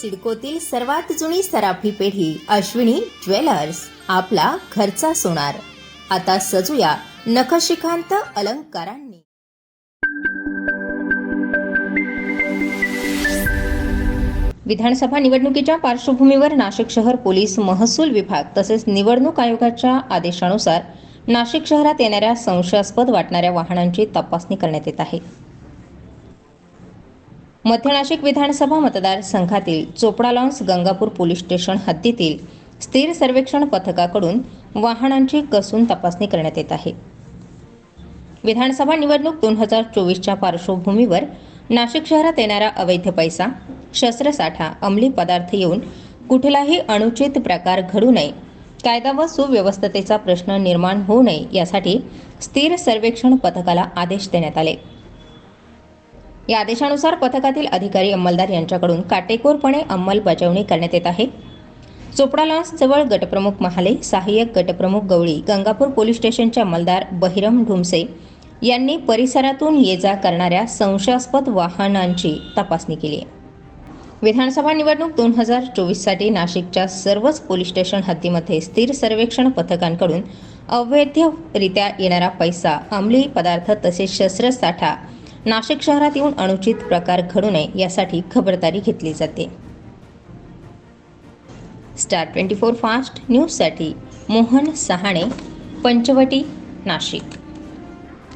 सिडकोतील सर्वात जुनी सराफी पेढी अश्विनी ज्वेलर्स आपला घरचा सोनार. आता सजूया नखशिखांत अलंकारांनी. विधानसभा निवडणुकीच्या पार्श्वभूमीवर नाशिक शहर पोलीस महसूल विभाग तसेच निवडणूक आयोगाच्या आदेशानुसार नाशिक शहरात येणाऱ्या संशयास्पद वाटणाऱ्या वाहनांची तपासणी करण्यात येत आहे. मध्य नाशिक विधानसभा मतदारसंघातील Chopda lawns Gangapur police station हद्दीतील स्थिर सर्वेक्षण पथकाकडून वाहनांची कसून तपासणी करण्यात येत आहे. विधानसभा निवडणूक दोन हजार चोवीसच्या पार्श्वभूमीवर नाशिक शहरात येणारा अवैध पैसा शस्त्रसाठा अंमली पदार्थ येऊन कुठलाही अनुचित प्रकार घडू नये कायदा व सुव्यवस्थेचा प्रश्न निर्माण होऊ नये यासाठी स्थिर सर्वेक्षण पथकाला आदेश देण्यात आले. या आदेशानुसार पथकातील अधिकारी अंमलदार यांच्याकडून काटेकोरपणे अंमलबजावणी करण्यात येत आहे. चोपडा लॉन्स जवळ गटप्रमुख महाले सहाय्यक गटप्रमुख गवळी गंगापूर पोलीस स्टेशनचे अंमलदार बहिरम ढुमसे यांनी परिसरातून ये जा करणाऱ्या संशयास्पद वाहनांची तपासणी केली आहे. विधानसभा निवडणूक दोन हजार चोवीससाठी नाशिकच्या सर्वच पोलीस स्टेशन हद्दीमध्ये स्थिर सर्वेक्षण पथकांकडून अवैधरित्या येणारा पैसा अंमली पदार्थ तसेच शस्त्रसाठा नाशिक शहरात येऊन अनुचित प्रकार घडू नये यासाठी खबरदारी घेतली जाते. स्टार ट्वेंटी फोर फास्ट न्यूजसाठी मोहन सहाणे पंचवटी नाशिक.